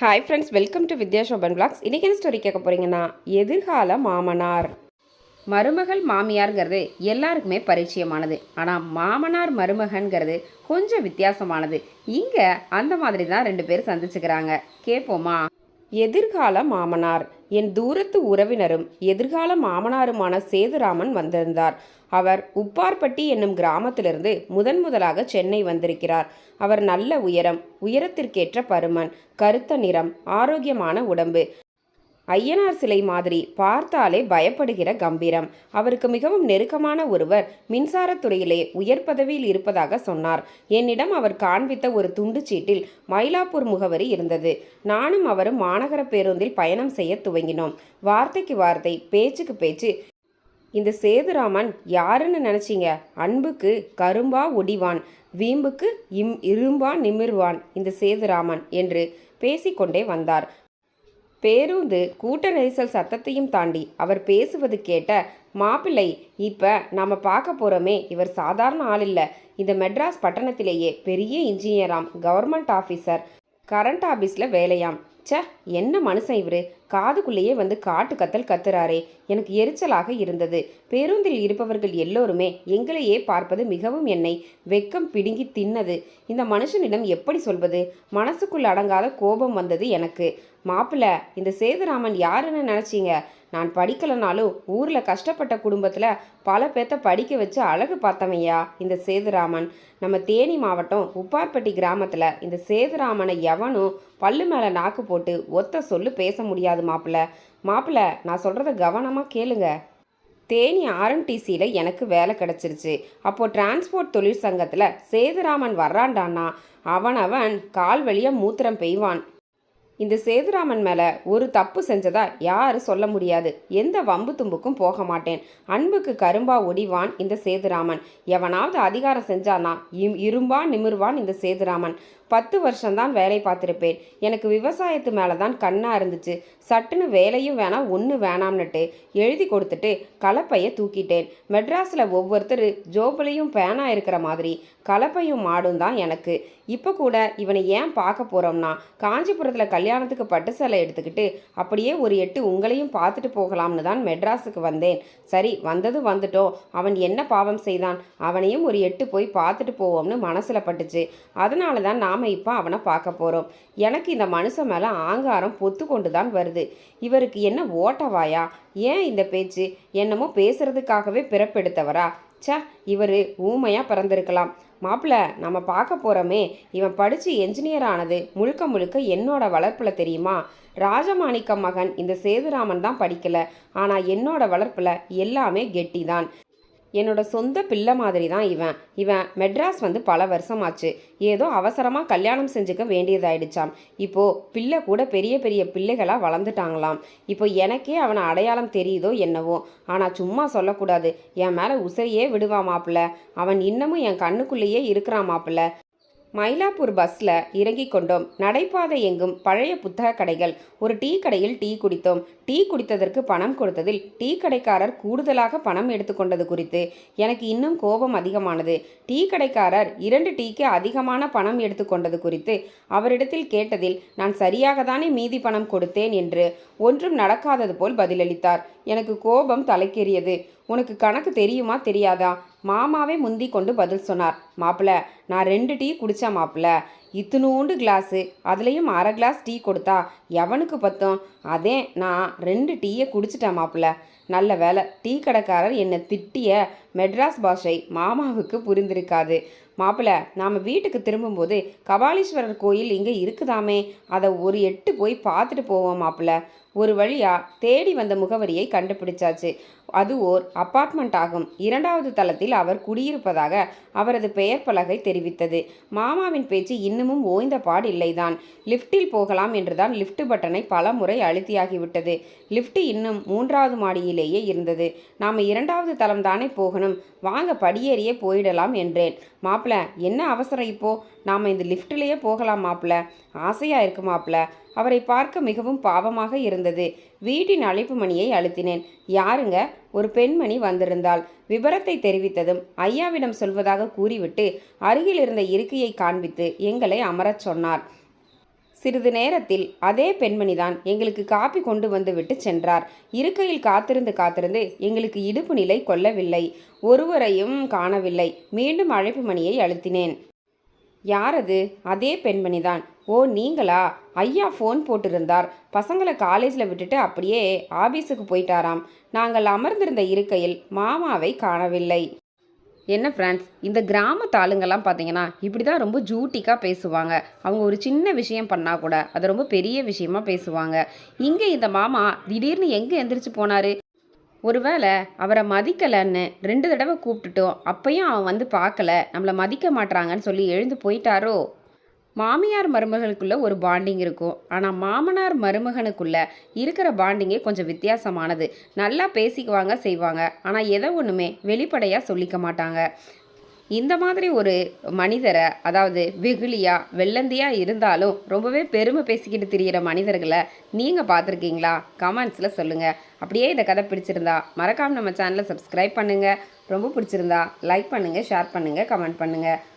Hi friends welcome to Vidya Shoban blogs இன்றைக்கி என்ன story கேட்க போகிறீங்கன்னா எதிர்கால மாமனார். மருமகள் மாமியார்ங்கிறது எல்லாருக்குமே பரிச்சயமானது. ஆனால் மாமனார் மருமகன்கிறது கொஞ்சம் வித்தியாசமானது. இங்கே அந்த மாதிரி தான் ரெண்டு பேர் சந்திச்சுக்கிறாங்க. கேட்போமா எதிர்கால மாமனார். என் தூரத்து உறவினரும் எதிர்கால மாமனாருமான சேதுராமன் வந்திருந்தார். அவர் உப்பார்பட்டி என்னும் கிராமத்திலிருந்து முதன் முதலாக சென்னை வந்திருக்கிறார். அவர் நல்ல உயரம் உயரத்திற்கேற்ற பருமன் கருத்த நிறம் ஆரோக்கியமான உடம்பு. ஐயனார் சிலை மாதிரி பார்த்தாலே பயப்படுகிற கம்பீரம். அவருக்கு மிகவும் நெருக்கமான ஒருவர் மின்சாரத்துறையிலே உயர் பதவியில் இருப்பதாக சொன்னார். என்னிடம் அவர் காண்பித்த ஒரு துண்டு சீட்டில் மயிலாப்பூர் முகவரி இருந்தது. நானும் அவரும் மாநகர பேருந்தில் பயணம் செய்ய துவங்கினோம். வார்த்தைக்கு வார்த்தை பேச்சுக்கு பேச்சு. இந்த சேதுராமன் யாருன்னு நினச்சிங்க? அன்புக்கு கரும்பா ஒடிவான் வீம்புக்கு இம் இரும்பா நிமிர்வான் இந்த சேதுராமன் என்று பேசிக்கொண்டே வந்தார். பேருந்து கூட்ட நெரிசல் சத்தத்தையும் தாண்டி அவர் பேசுவது கேட்ட மாப்பிள்ளை இப்போ நாம் பார்க்க போகிறோமே இவர் சாதாரண ஆள் இல்லை. இந்த மெட்ராஸ் பட்டணத்திலேயே பெரிய இன்ஜினியராம் கவர்மெண்ட் ஆஃபீஸர் கரண்ட் ஆஃபீஸில் வேலையாம். ச என்ன மனுஷன் இவர்? காதுக்குள்ளேயே வந்து காட்டு கத்தல் கத்துறாரே. எனக்கு எரிச்சலாக இருந்தது. பேருந்தில் இருப்பவர்கள் எல்லோருமே எங்களையே பார்ப்பது மிகவும் என்னை வெக்கம் பிடுங்கி தின்னது. இந்த மனுஷனிடம் எப்படி சொல்வது? மனசுக்குள் அடங்காத கோபம் வந்தது எனக்கு. மாப்பிள்ள இந்த சேதுராமன் யாருன்னு நினச்சிங்க? நான் படிக்கலைனாலும் ஊரில் கஷ்டப்பட்ட குடும்பத்தில் பல பேர்த்த படிக்க வச்சு அழகு பார்த்தவையா இந்த சேதுராமன். நம்ம தேனி மாவட்டம் உப்பார்பட்டி கிராமத்தில் இந்த சேதுராமனை எவனும் பல்லு மேலே நாக்கு போட்டு ஒத்த சொல்லு பேச முடியாது. மாப்பிள்ள. மாப்பிள்ள நான் சொல்கிறத கவனமாக கேளுங்க. தேனி ஆர்என்டிசியில் எனக்கு வேலை கிடச்சிருச்சு. அப்போது டிரான்ஸ்போர்ட் தொழிற்சங்கத்தில் சேதுராமன் வர்றான்டான்னா அவனவன் கால் வழியாக மூத்திரம் பெய்வான். இந்த சேதுராமன் மேலே ஒரு தப்பு செஞ்சதா யாரும் சொல்ல முடியாது. எந்த வம்பு தும்புக்கும் போக மாட்டேன். அன்புக்கு கரும்பா ஒடிவான் இந்த சேதுராமன். எவனாவது அதிகாரம் செஞ்சானா இம் இரும்பா நிமிர்வான் இந்த சேதுராமன். பத்து வருஷம்தான் வேலை பார்த்துருப்பேன். எனக்கு விவசாயத்து மேலே தான் கண்ணாக இருந்துச்சு. சட்டுன்னு வேலையும் வேணாம் ஒன்று வேணாம்னுட்டு எழுதி கொடுத்துட்டு கலப்பையை தூக்கிட்டேன். மெட்ராஸில் ஒவ்வொருத்தர் ஜோபிலையும் பேனாக இருக்கிற மாதிரி கலப்பையும் மாடும் தான் எனக்கு. இப்போ கூட இவனை ஏன் பார்க்க போகிறோம்னா காஞ்சிபுரத்தில் கல்யாணத்துக்கு பட்டு சேலை எடுத்துக்கிட்டு அப்படியே ஒரு எட்டு உங்களையும் பார்த்துட்டு போகலாம்னு தான் மெட்ராஸுக்கு வந்தேன். சரி வந்தது வந்துட்டோம். அவன் என்ன பாவம் செய்தான்? அவனையும் ஒரு எட்டு போய் பார்த்துட்டு போவோம்னு மனசில் பட்டுச்சு. அதனால தான் நாம் இப்போ அவனை பார்க்க போகிறோம் எனக்கு இந்த மனுஷன் மேலே ஆங்காரம் பொத்து கொண்டு தான் வருது. இவருக்கு என்ன ஓட்டவாயா ஏன் இந்த பேச்சு? என்னமோ பேசுறதுக்காகவே பிறப்பெடுத்தவரா? ச்சே இவர் ஊமையாக பிறந்திருக்கலாம். மாப்பிள்ள நம்ம பார்க்க போகிறோமே இவன் படித்து என்ஜினியர் ஆனது முழுக்க முழுக்க என்னோட வளர்ப்பில் தெரியுமா? ராஜமாணிக்கம் மகன் இந்த சேதுராமன் தான் படிக்கல. ஆனால் என்னோட வளர்ப்பில் எல்லாமே கெட்டி தான் என்னோட சொந்த பிள்ளை மாதிரி தான் இவன். இவன் மெட்ராஸ் வந்து பல வருஷமாச்சு. ஏதோ அவசரமாக கல்யாணம் செஞ்சுக்க வேண்டியதாயிடுச்சாம். இப்போது பிள்ளை கூட பெரிய பெரிய பிள்ளைகளாக வளர்ந்துட்டாங்களாம். இப்போ எனக்கே அவனை அடையாளம் தெரியுதோ என்னவோ. ஆனால் சும்மா சொல்லக்கூடாது. என் மேலே உசரியே விடுவான் மாப்பிள்ள. அவன் இன்னமும் என் கண்ணுக்குள்ளேயே இருக்கிறான் மாப்பிள்ள. மயிலாப்பூர் பஸ்ல இறங்கி கொண்டோம். நடைபாதை எங்கும் பழைய புத்தக கடைகள். ஒரு டீ கடையில் டீ குடித்தோம். டீ குடித்ததற்கு பணம் கொடுத்ததில் டீ கடைக்காரர் கூடுதலாக பணம் எடுத்துக்கொண்டது குறித்து எனக்கு இன்னும் கோபம் அதிகமானது. டீ கடைக்காரர் இரண்டு டீக்கு அதிகமான பணம் எடுத்துக்கொண்டது குறித்து அவரிடத்தில் கேட்டதில் நான் சரியாக தானே மீதி பணம் கொடுத்தேன் என்று ஒன்றும் நடக்காதது போல் பதிலளித்தார். எனக்கு கோபம் தலைக்கேறியது. உனக்கு கணக்கு தெரியுமா தெரியாதா? மாமாவே முந்தி கொண்டு பதில் சொன்னார். மாப்பிள்ள நான் ரெண்டு டீ குடித்தா மாப்பிள்ள இத்தினூண்டு கிளாஸு. அதுலேயும் அரை கிளாஸ் டீ கொடுத்தா எவனுக்கு பத்தும்? அதே நான் ரெண்டு டீயை குடிச்சிட்டேன் மாப்பிள்ள நல்ல வேலை டீ கடைக்காரர் என்னை திட்டிய மெட்ராஸ் பாஷை மாமாவுக்கு புரிந்திருக்காது. மாப்பிள்ள நாம் வீட்டுக்கு திரும்பும்போது கபாலீஸ்வரர் கோயில் இங்கே இருக்குதாமே? அதை ஒரு எட்டு போய் பார்த்துட்டு போவோம் மாப்பிள்ள ஒரு வழியாக தேடி வந்த முகவரியை கண்டுபிடிச்சாச்சு. அது ஓர் அப்பார்ட்மெண்ட் ஆகும். இரண்டாவது தளத்தில் அவர் குடியிருப்பதாக அவரது பெயர் பலகை தெரிவித்தது. மாமாவின் பேச்சு இன்னமும் ஓய்ந்த பாடில்லைதான். இல்லைதான் லிஃப்ட்டில் போகலாம் என்றுதான் லிஃப்ட் பட்டனை பல முறை அழுத்தியாகிவிட்டது. லிஃப்ட் இன்னும் மூன்றாவது மாடியிலேயே இருந்தது. நாம் இரண்டாவது தளம் தானே போகணும். வாங்க படியேறியே போயிடலாம் என்றேன். மாப்பிள என்ன அவசரம் இப்போ? நாம் இந்த லிஃப்ட்டிலேயே போகலாம் மாப்பிள. ஆசையாக இருக்கு மாப்பிள. அவரை பார்க்க மிகவும் பாவமாக இருந்தது. வீட்டின் அழைப்பு மணியை அழுத்தினேன். யாருங்க? ஒரு பெண்மணி வந்திருந்தாள். விபரத்தை தெரிவித்ததும் ஐயாவிடம் சொல்வதாக கூறிவிட்டு அருகில் இருந்த இருக்கையை காண்பித்து எங்களை அமரச் சொன்னார். சிறிது நேரத்தில் அதே பெண்மணிதான் எங்களுக்கு காப்பி கொண்டு வந்து விட்டு சென்றார். இருக்கையில் காத்திருந்து காத்திருந்து எங்களுக்கு இடுப்பு நிலை கொள்ளவில்லை. ஒருவரையும் காணவில்லை. மீண்டும் அழைப்பு மணியை அழுத்தினேன் யாரது அதே பெண்மணிதான். ஓ நீங்களா? ஐயா ஃபோன் போட்டிருந்தார். பசங்களை காலேஜில் விட்டுட்டு அப்படியே ஆபீஸுக்கு போயிட்டாராம். நாங்கள் அமர்ந்திருந்த இருக்கையில் மாமாவை காணவில்லை. என்ன ஃப்ரெண்ட்ஸ் இந்த கிராமத்து ஆளுங்கெல்லாம் பார்த்தீங்கன்னா இப்படி தான் ரொம்ப ஜூட்டிக்காக பேசுவாங்க. அவங்க ஒரு சின்ன விஷயம் பண்ணால் கூட அதை ரொம்ப பெரிய விஷயமா பேசுவாங்க. இங்கே இந்த மாமா திடீர்னு எங்கே எந்திரிச்சு போனார்? ஒருவேளை அவரை மதிக்கலைன்னு ரெண்டு தடவை கூப்பிட்டுட்டோம். அப்பையும் அவன் வந்து பார்க்கல. நம்மளை மதிக்க மாட்றாங்கன்னு சொல்லி எழுந்து போயிட்டாரோ? மாமியார் மருமகளுக்குள்ளே ஒரு பாண்டிங் இருக்கும். ஆனால் மாமனார் மருமகனுக்குள்ள இருக்கிற பாண்டிங்கே கொஞ்சம் வித்தியாசமானது. நல்லா பேசிக்குவாங்க செய்வாங்க. ஆனால் எதை ஒன்றுமே வெளிப்படையாக சொல்லிக்க மாட்டாங்க. இந்த மாதிரி ஒரு மனிதரை அதாவது வெகுளியா வெள்ளந்தியா இருந்தாலும் ரொம்பவே பெருமை பேசிக்கிட்டு திரியிற மனிதர்களை நீங்கள் பார்த்துருக்கீங்களா? கமெண்ட்ஸில் சொல்லுங்கள் அப்படியே இந்த கதை பிடிச்சிருந்தா மறக்காமல் நம்ம சேனலை சப்ஸ்கிரைப் பண்ணுங்கள் ரொம்ப பிடிச்சிருந்தா லைக் பண்ணுங்கள் ஷேர் பண்ணுங்கள் கமெண்ட் பண்ணுங்கள்